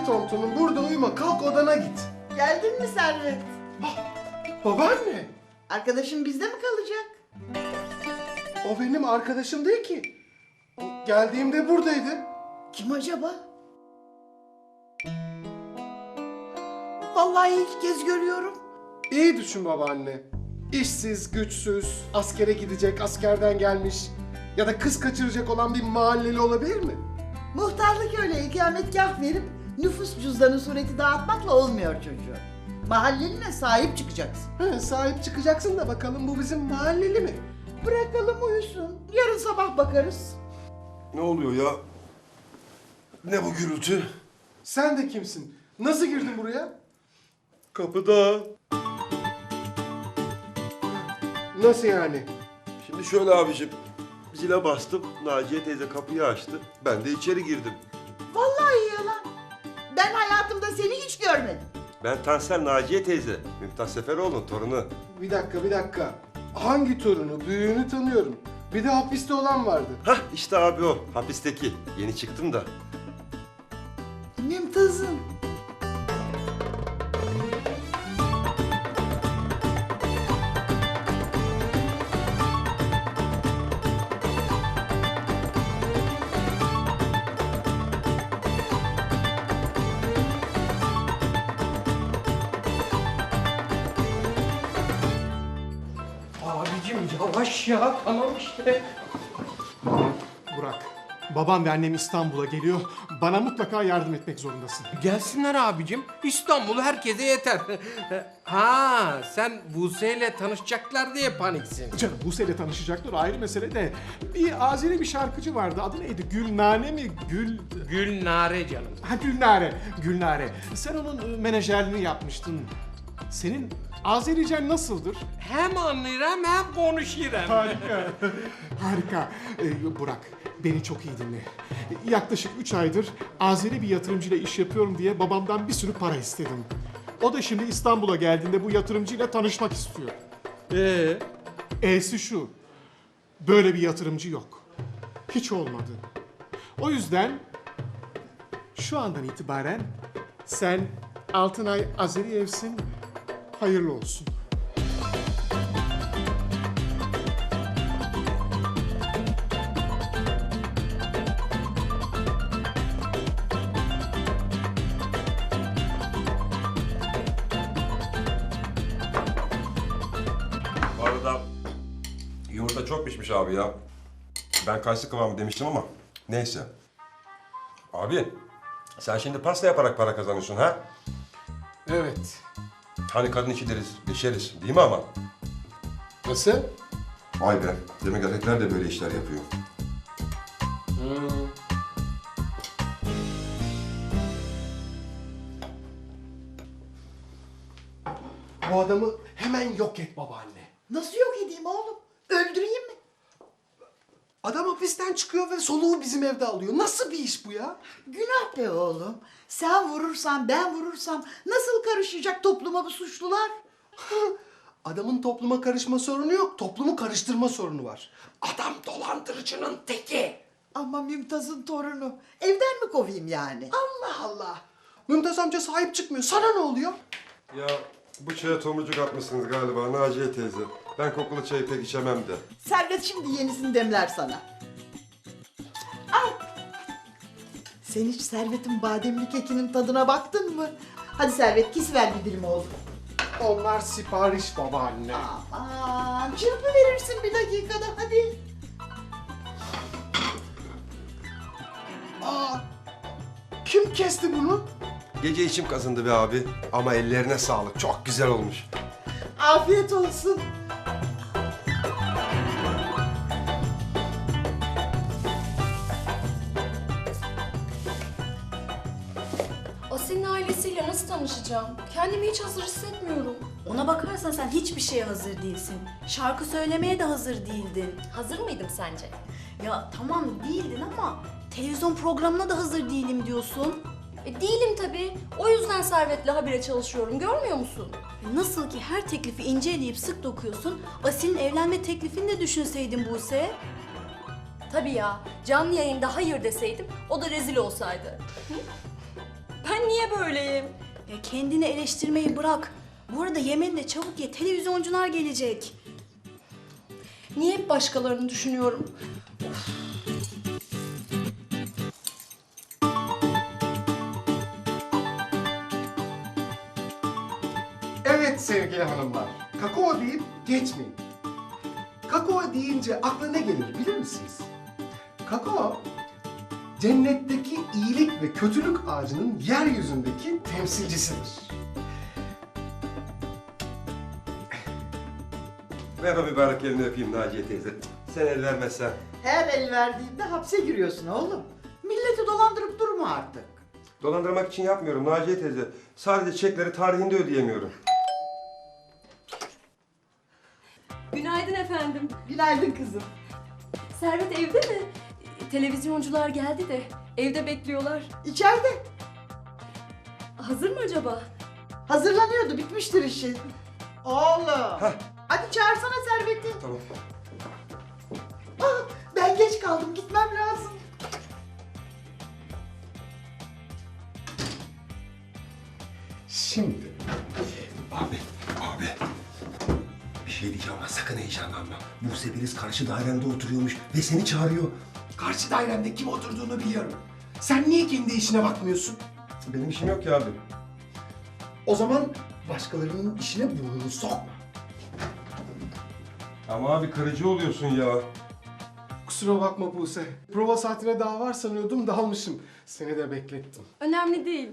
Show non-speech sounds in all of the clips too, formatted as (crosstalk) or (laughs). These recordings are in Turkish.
Hadi tontonum burada uyuma kalk odana git. Geldin mi Servet? Babaanne Arkadaşın bizde mi kalacak? o benim arkadaşım değil ki. O geldiğimde buradaydı. Kim acaba? Vallahi ilk kez görüyorum. İyi düşün babaanne. İşsiz, güçsüz, askere gidecek, askerden gelmiş ya da kız kaçıracak olan bir mahalleli olabilir mi? Muhtarlık öyle ikametgah verip nüfus cüzdanı sureti dağıtmakla olmuyor çocuğu. Mahallenine sahip çıkacaksın. Hı, sahip çıkacaksın da bakalım bu bizim mahalleli mi? Bırakalım uyusun. Yarın sabah bakarız. Ne oluyor ya? Ne bu gürültü? Sen de kimsin? Nasıl girdin buraya? Kapıda. Nasıl yani? Şimdi şöyle abicim. Zile bastım. Naciye teyze kapıyı açtı. Ben de içeri girdim. Vallahi yalan. Ben hayatımda seni hiç görmedim. Ben Tansel Naciye teyze. Mümtaz Seferoğlu'nun torunu. Bir dakika, bir dakika. Hangi torunu? Büyüğünü tanıyorum. Bir de hapiste olan vardı. Hah işte abi o. Hapisteki. Yeni çıktım da. Mümtaz'ın. Yavaş ya tamam işte. Burak, babam ve annem İstanbul'a geliyor. Bana mutlaka yardım etmek zorundasın. Gelsinler abicim. İstanbul herkese yeter. (laughs) ha sen Buse ile tanışacaklar diye paniksin. Canım Buse ile tanışacaklar ayrı mesele de. Bir Azeri bir şarkıcı vardı. Adı neydi? Gülnane mi? Gül... Gül nare canım. Ha Gülnare. Gülnare. Sen onun menajerliğini yapmıştın. Senin Azericen nasıldır? Hem anlarım hem konuşurum. Harika. (laughs) Harika. Ee, Burak, beni çok iyi dinle. Yaklaşık 3 aydır Azeri bir yatırımcıyla iş yapıyorum diye babamdan bir sürü para istedim. O da şimdi İstanbul'a geldiğinde bu yatırımcıyla tanışmak istiyor. Ee, E'si şu. Böyle bir yatırımcı yok. Hiç olmadı. O yüzden şu andan itibaren sen Altınay Azeri evsin. Hayırlı olsun. Bu arada yumurta çok pişmiş abi ya. Ben kayısı kıvamı demiştim ama neyse. Abi sen şimdi pasta yaparak para kazanıyorsun ha? Evet. Hani kadın işi deriz, deşeriz değil mi ama? Nasıl? Vay be, demek erkekler de böyle işler yapıyor. Bu adamı hemen yok et babaanne. Nasıl yok edeyim oğlum? Adam hapisten çıkıyor ve soluğu bizim evde alıyor. Nasıl bir iş bu ya? Günah be oğlum. Sen vurursan ben vurursam nasıl karışacak topluma bu suçlular? (laughs) Adamın topluma karışma sorunu yok, toplumu karıştırma sorunu var. Adam dolandırıcının teki. Ama Mümtaz'ın torunu. Evden mi kovayım yani? Allah Allah. Mümtaz amca sahip çıkmıyor. Sana ne oluyor? Ya bu çaya tomurcuk atmışsınız galiba Naciye teyze. Ben kokulu çayı pek içemem de. Servet şimdi yenisini demler sana. Al. Sen hiç Servet'in bademli kekinin tadına baktın mı? Hadi Servet kesiver bir dilim oğlum. Onlar sipariş babaanne. Aman çırpı verirsin bir dakikada hadi. Aa, kim kesti bunu? Gece içim kazındı be abi ama ellerine sağlık. Çok güzel olmuş. Afiyet olsun. Tanışacağım? Kendimi hiç hazır hissetmiyorum. Ona bakarsan sen hiçbir şeye hazır değilsin. Şarkı söylemeye de hazır değildin. Hazır mıydım sence? Ya tamam değildin ama televizyon programına da hazır değilim diyorsun. E, değilim tabii. O yüzden Servet'le habire çalışıyorum. Görmüyor musun? E, Nasıl ki her teklifi ince eleyip sık dokuyorsun, Asil'in evlenme teklifini de düşünseydin Buse. Tabii ya. Canlı yayında hayır deseydim o da rezil olsaydı. Ben niye böyleyim? Ya kendini eleştirmeyi bırak. Bu arada yemeğini de çabuk ye. Televizyoncular gelecek. Niye hep başkalarını düşünüyorum? Evet sevgili hanımlar, kakao deyip geçmeyin. Kakao deyince akla ne gelir bilir misiniz? Kakao, cennetteki iyilik ve kötülük ağacının yeryüzündeki temsilcisidir. Ver o mübarek elini öpeyim Naciye teyze. Sen el vermezsen. Her el verdiğinde hapse giriyorsun oğlum. Milleti dolandırıp durma artık. Dolandırmak için yapmıyorum Naciye teyze. Sadece çekleri tarihinde ödeyemiyorum. Günaydın efendim. Günaydın kızım. Servet evde mi? Televizyoncular geldi de evde bekliyorlar. İçeride. Hazır mı acaba? Hazırlanıyordu, bitmiştir işi. Oğlum. Hadi çağırsana Servet'i. Tamam. Ah, ben geç kaldım, gitmem lazım. Şimdi, Abi, abi. Bir şey diyeceğim ama sakın heyecanlanma. Buse Beliz karşı dairende oturuyormuş ve seni çağırıyor. Karşı dairemde kim oturduğunu biliyorum. Sen niye kendi işine bakmıyorsun? Benim işim yok ki abi. O zaman başkalarının işine burnunu sokma. Ama abi kırıcı oluyorsun ya. Kusura bakma Buse. Prova saatine daha var sanıyordum dalmışım. Seni de beklettim. Önemli değil.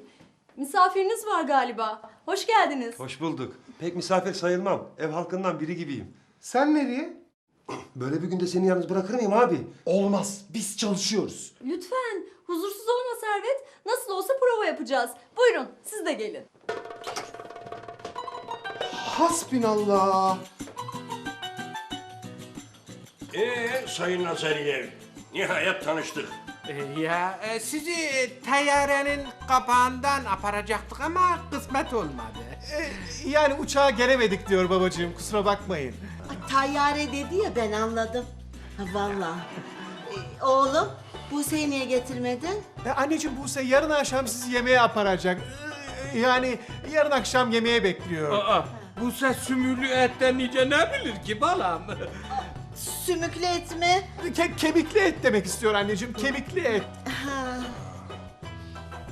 Misafiriniz var galiba. Hoş geldiniz. Hoş bulduk. Pek misafir sayılmam. Ev halkından biri gibiyim. Sen nereye? Böyle bir günde seni yalnız bırakır mıyım abi? Olmaz. Biz çalışıyoruz. Lütfen huzursuz olma Servet. Nasıl olsa prova yapacağız. Buyurun siz de gelin. Hasbinallah. Ee Sayın Nazariyev, nihayet tanıştık. Ee, Ya e, sizi e, teyyarenin kapağından aparacaktık ama kısmet olmadı. E, yani uçağa gelemedik diyor babacığım kusura bakmayın. Ay, Tayyare dedi ya ben anladım. Ha, vallahi. Ee, oğlum Buse'yi niye getirmedin? E, anneciğim Buse yarın akşam sizi yemeğe aparacak. E, yani yarın akşam yemeğe bekliyor. Aa, bu ses sümüklü etten nice ne bilir ki balam? Sümüklü et mi? Ke- kemikli et demek istiyor anneciğim kemikli et. Ha,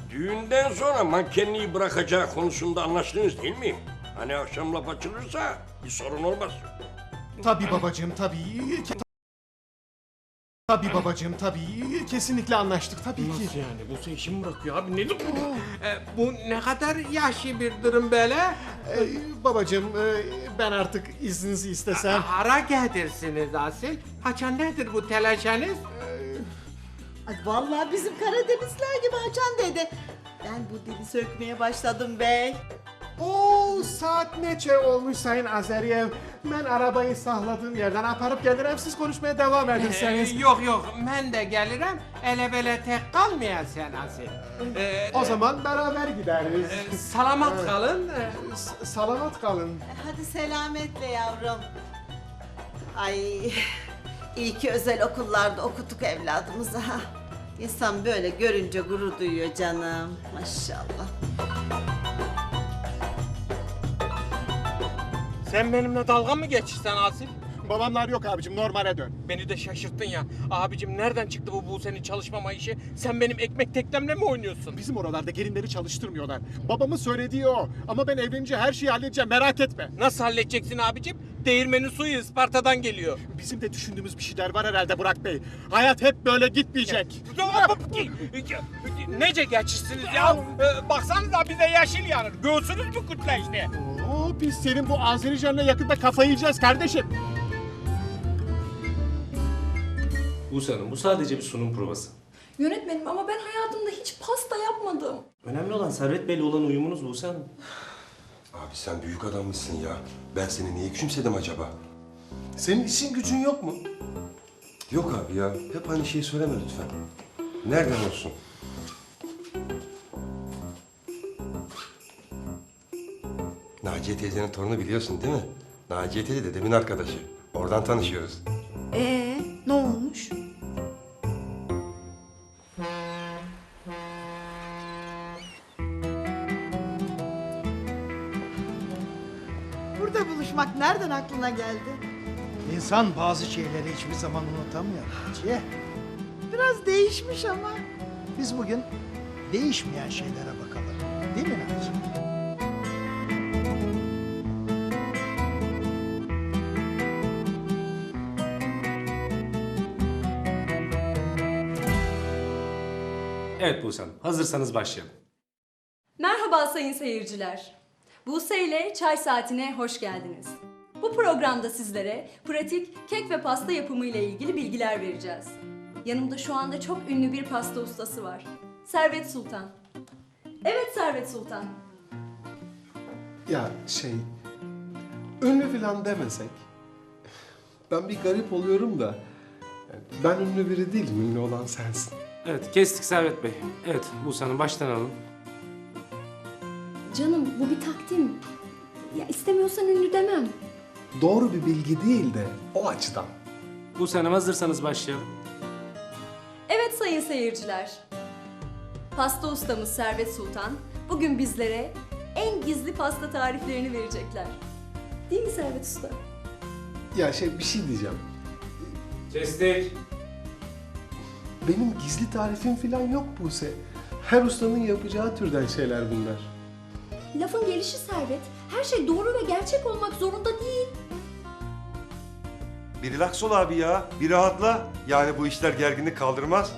Düğünden sonra mankenliği bırakacağı konusunda anlaştınız değil mi? Hani akşam laf açılırsa bir sorun olmaz. Tabii babacığım tabii. Ke- Tabii babacığım tabii. Kesinlikle anlaştık tabii ki. Nasıl yani? Bu ses işimi bırakıyor abi nedir bu? E, bu ne kadar yaşlı bir durum böyle? Ee, babacığım e, ben artık izninizi istesem. Hara gelirsiniz asil. Haçan nedir bu telaşeniz? ay vallahi bizim Karadenizler gibi Hacan dedi. Ben bu dili sökmeye başladım bey. Oo saat neçe olmuş Sayın Azeriyev. Ben arabayı sahladığım yerden aparıp gelirim siz konuşmaya devam ederseniz. Ee, yok yok ben de gelirim. Ele bele tek kalmayan sen asil. Ee, O zaman beraber gideriz. e, salamat kalın. Ee, S- Salamat kalın. Hadi selametle yavrum. Ay (laughs) iyi ki özel okullarda okuttuk evladımızı ha. İnsan böyle görünce gurur duyuyor canım. Maşallah. Sen benimle dalga mı geçirsen Asil? Babamlar yok abicim normale dön. Beni de şaşırttın ya. Abicim nereden çıktı bu Buse'nin çalışmama işi? Sen benim ekmek teklemle mi oynuyorsun? Bizim oralarda gelinleri çalıştırmıyorlar. Babamın söylediği o. Ama ben evlenince her şeyi halledeceğim merak etme. Nasıl halledeceksin abicim? Değirmenin suyu Isparta'dan geliyor. Bizim de düşündüğümüz bir şeyler var herhalde Burak Bey. Hayat hep böyle gitmeyecek. Nece geçirsiniz ya? Ee, baksanıza bize yeşil yanır. Göğsünüz mü kütleşti? Oo, biz senin bu Azerican'la yakında kafayı yiyeceğiz kardeşim. Buse Hanım bu sadece bir sunum provası. Yönetmenim ama ben hayatımda hiç pasta yapmadım. Önemli olan Servet Bey'le olan uyumunuz Buse Hanım. Abi sen büyük adammışsın ya. Ben seni niye küçümsedim acaba? Senin işin gücün yok mu? Yok abi ya. Hep aynı şeyi söyleme lütfen. Nereden olsun? Naciye teyzenin torunu biliyorsun değil mi? Naciye teyze dedemin arkadaşı. Oradan tanışıyoruz. Ee, ne olmuş? Aklına geldi? İnsan bazı şeyleri hiçbir zaman unutamıyor Naciye. Biraz değişmiş ama. Biz bugün değişmeyen şeylere bakalım. Değil mi Naciye? Evet Buse Hanım, hazırsanız başlayalım. Merhaba sayın seyirciler. Buse ile Çay Saati'ne hoş geldiniz. Bu programda sizlere pratik kek ve pasta yapımı ile ilgili bilgiler vereceğiz. Yanımda şu anda çok ünlü bir pasta ustası var. Servet Sultan. Evet Servet Sultan. Ya şey, ünlü falan demesek. Ben bir garip oluyorum da. Ben ünlü biri değilim, ünlü olan sensin. Evet, kestik Servet Bey. Evet, Buse Hanım baştan alın. Canım bu bir takdim. Ya istemiyorsan ünlü demem. Doğru bir bilgi değil de o açıdan. Buse Hanım hazırsanız başlayalım. Evet sayın seyirciler. Pasta ustamız Servet Sultan bugün bizlere en gizli pasta tariflerini verecekler. Değil mi Servet Usta? Ya şey bir şey diyeceğim. Kestik. Benim gizli tarifim falan yok Buse. Her ustanın yapacağı türden şeyler bunlar. Lafın gelişi Servet. Her şey doğru ve gerçek olmak zorunda değil. Bir relax ol abi ya. Bir rahatla. Yani bu işler gerginlik kaldırmaz.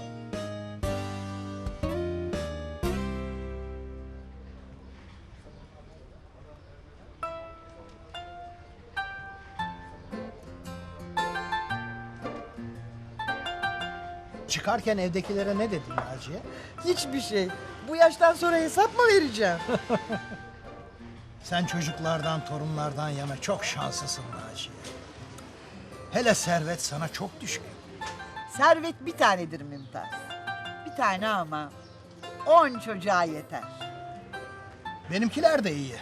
Çıkarken evdekilere ne dedin Naciye? Hiçbir şey. Bu yaştan sonra hesap mı vereceğim? (laughs) Sen çocuklardan, torunlardan yana çok şanslısın Naciye. Hele Servet sana çok düşkün. Servet bir tanedir Mümtaz. Bir tane ama. On çocuğa yeter. Benimkiler de iyi.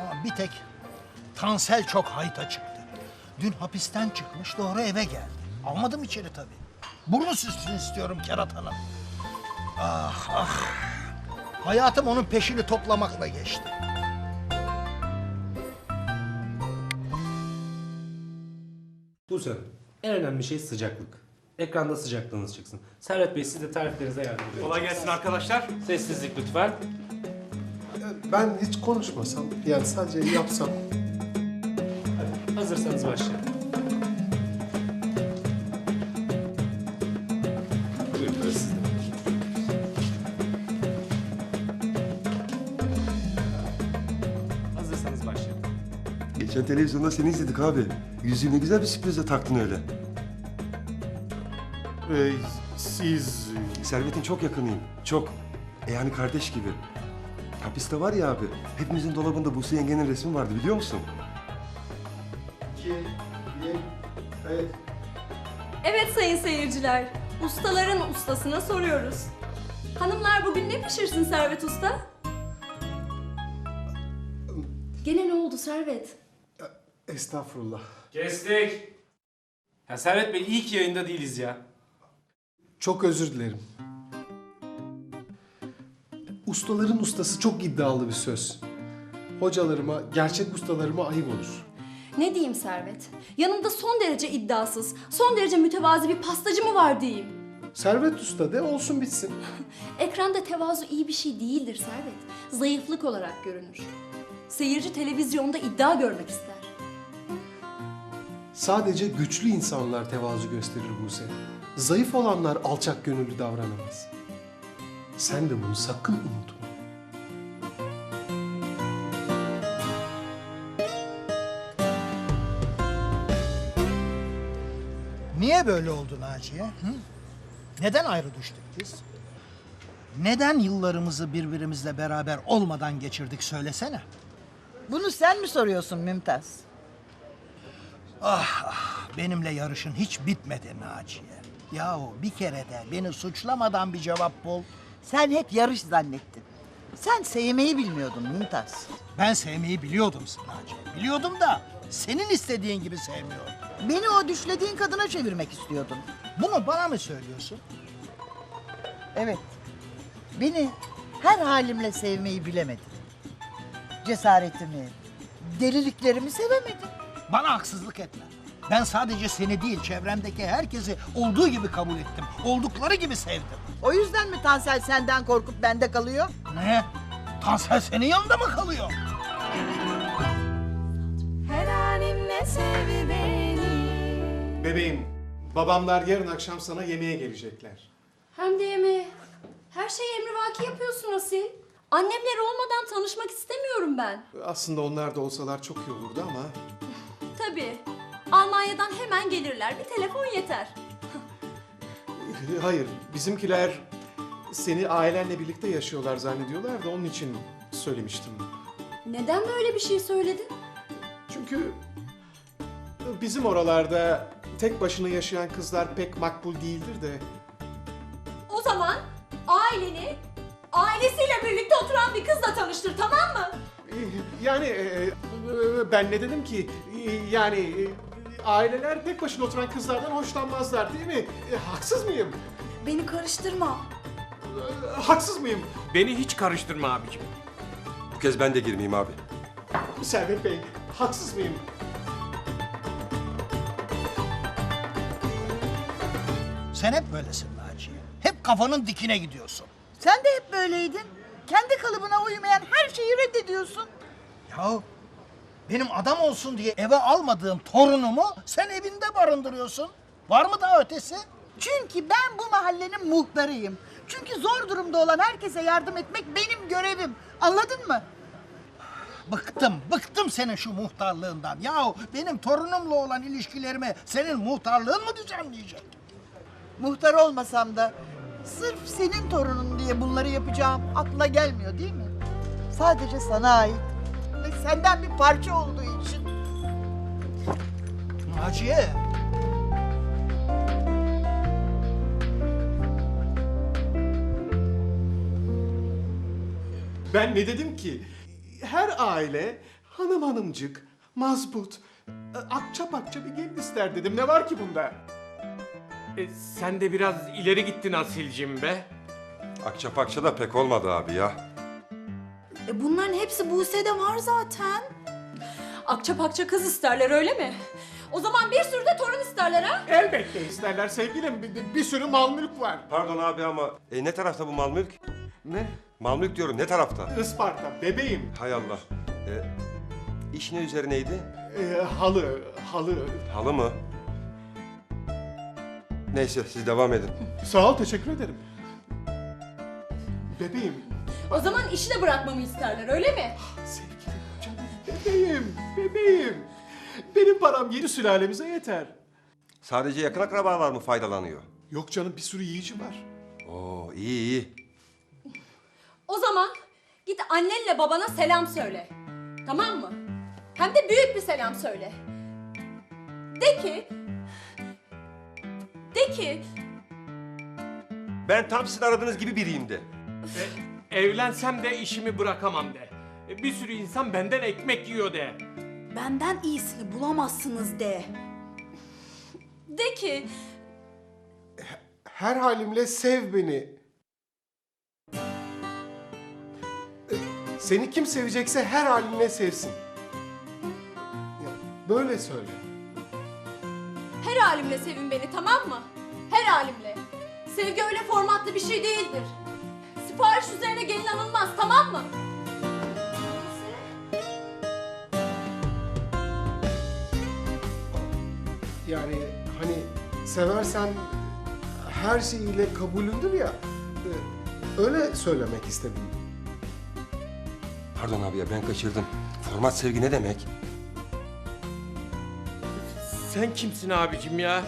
Ama bir tek Tansel çok hayta çıktı. Dün hapisten çıkmış doğru eve geldi. Almadım içeri tabii. Burnu süssün istiyorum keratanın. Ah ah. Hayatım onun peşini toplamakla geçti. Buse en önemli şey sıcaklık. Ekranda sıcaklığınız çıksın. Servet Bey siz de tariflerinize yardım edin. Kolay gelsin arkadaşlar. Sessizlik lütfen. Ben hiç konuşmasam, yani sadece yapsam. Hazırsanız başlayalım. Geçen televizyonda seni izledik abi. Yüzüğü ne güzel bir sürprize taktın öyle. Ee, siz... Servet'in çok yakınıyım. Çok. E yani kardeş gibi. Hapiste var ya abi. Hepimizin dolabında Buse yengenin resmi vardı biliyor musun? İki, bir, evet. Evet sayın seyirciler. Ustaların ustasına soruyoruz. Hanımlar bugün ne pişirsin Servet Usta? Gene ne oldu Servet? Estağfurullah. Kestik. Ya Servet Bey iyi ki yayında değiliz ya. Çok özür dilerim. Ustaların ustası çok iddialı bir söz. Hocalarıma, gerçek ustalarıma ayıp olur. Ne diyeyim Servet? Yanımda son derece iddiasız, son derece mütevazi bir pastacı mı var diyeyim? Servet Usta de olsun bitsin. (laughs) Ekranda tevazu iyi bir şey değildir Servet. Zayıflık olarak görünür. Seyirci televizyonda iddia görmek ister. Sadece güçlü insanlar tevazu gösterir Buse. Zayıf olanlar alçak gönüllü davranamaz. Sen de bunu sakın unutma. Niye böyle oldu Naciye? Hı? Neden ayrı düştük biz? Neden yıllarımızı birbirimizle beraber olmadan geçirdik söylesene. Bunu sen mi soruyorsun Mümtaz? Ah ah benimle yarışın hiç bitmedi Naciye. Yahu bir kere de beni suçlamadan bir cevap bul. Sen hep yarış zannettin. Sen sevmeyi bilmiyordun Mümtaz. Ben sevmeyi biliyordum Naciye. Biliyordum da senin istediğin gibi sevmiyordum. Beni o düşlediğin kadına çevirmek istiyordun. Bunu bana mı söylüyorsun? Evet. Beni her halimle sevmeyi bilemedin. Cesaretimi, deliliklerimi sevemedin. Bana haksızlık etme. Ben sadece seni değil, çevremdeki herkesi olduğu gibi kabul ettim. Oldukları gibi sevdim. O yüzden mi Tansel senden korkup bende kalıyor? Ne? Tansel senin yanında mı kalıyor? Her halimle sev beni. Bebeğim, babamlar yarın akşam sana yemeğe gelecekler. Hem de yemeğe. Her şeyi emrivaki yapıyorsun Asil. Annemler olmadan tanışmak istemiyorum ben. Aslında onlar da olsalar çok iyi olurdu ama... Tabii. Almanya'dan hemen gelirler. Bir telefon yeter. (laughs) Hayır, bizimkiler seni ailenle birlikte yaşıyorlar zannediyorlar da onun için söylemiştim. Neden böyle bir şey söyledin? Çünkü bizim oralarda tek başına yaşayan kızlar pek makbul değildir de... O zaman aileni ailesiyle birlikte oturan bir kızla tanıştır tamam mı? (laughs) Yani e, ben ne dedim ki? Yani aileler tek başına oturan kızlardan hoşlanmazlar değil mi? E, Haksız mıyım? Beni karıştırma. E, Haksız mıyım? Beni hiç karıştırma abicim. Bu kez ben de girmeyeyim abi. Servet Bey, haksız mıyım? Sen hep böylesin Naciye. Hep kafanın dikine gidiyorsun. Sen de hep böyleydin. Kendi kalıbına uymayan her şeyi reddediyorsun. Yahu benim adam olsun diye eve almadığım torunumu sen evinde barındırıyorsun. Var mı daha ötesi? Çünkü ben bu mahallenin muhtarıyım. Çünkü zor durumda olan herkese yardım etmek benim görevim. Anladın mı? Bıktım, bıktım senin şu muhtarlığından. Yahu benim torunumla olan ilişkilerimi senin muhtarlığın mı düzenleyecek? Muhtar olmasam da sırf senin torunun diye bunları yapacağım aklına gelmiyor değil mi? Sadece sana ait ve senden bir parça olduğu için. Naciye. Ben ne dedim ki? Her aile hanım hanımcık, mazbut, akça pakça bir gelin ister dedim. Ne var ki bunda? E, sen de biraz ileri gittin Asil'cim be. Akça pakça da pek olmadı abi ya. E bunların hepsi Buse'de var zaten. Akça pakça kız isterler öyle mi? O zaman bir sürü de torun isterler ha? Elbette isterler sevgilim. Bir, bir sürü mal mülk var. Pardon abi ama e, ne tarafta bu mal mülk? Ne? Mal mülk diyorum ne tarafta? Isparta, bebeğim. Hay Allah. E, iş ne üzerineydi? E, halı, halı. Halı mı? Neyse siz devam edin. Sağ ol, teşekkür ederim. Bebeğim, O zaman işi de bırakmamı isterler öyle mi? sevgilim, canım, bebeğim, bebeğim. Benim param yedi sülalemize yeter. Sadece yakın akrabalar mı faydalanıyor? Yok canım, bir sürü yiyici var. Oo iyi iyi. O zaman git annenle babana selam söyle. Tamam mı? Hem de büyük bir selam söyle. De ki... De ki... Ben tam sizin aradığınız gibi biriyim de. E, evlensem de işimi bırakamam de. E, bir sürü insan benden ekmek yiyor de. Benden iyisini bulamazsınız de. De ki... Her halimle sev beni. E, Seni kim sevecekse her halinle sevsin. Ya, Böyle söyle. Her halimle sevin beni tamam mı? Her halimle. Sevgi öyle formatlı bir şey değildir. Sipariş üzerine gelin alınmaz tamam mı? Yani hani seversen her şeyiyle kabulündür ya. e, Öyle söylemek istedim. Pardon abi ya ben kaçırdım. Format sevgi ne demek? Sen kimsin abicim ya?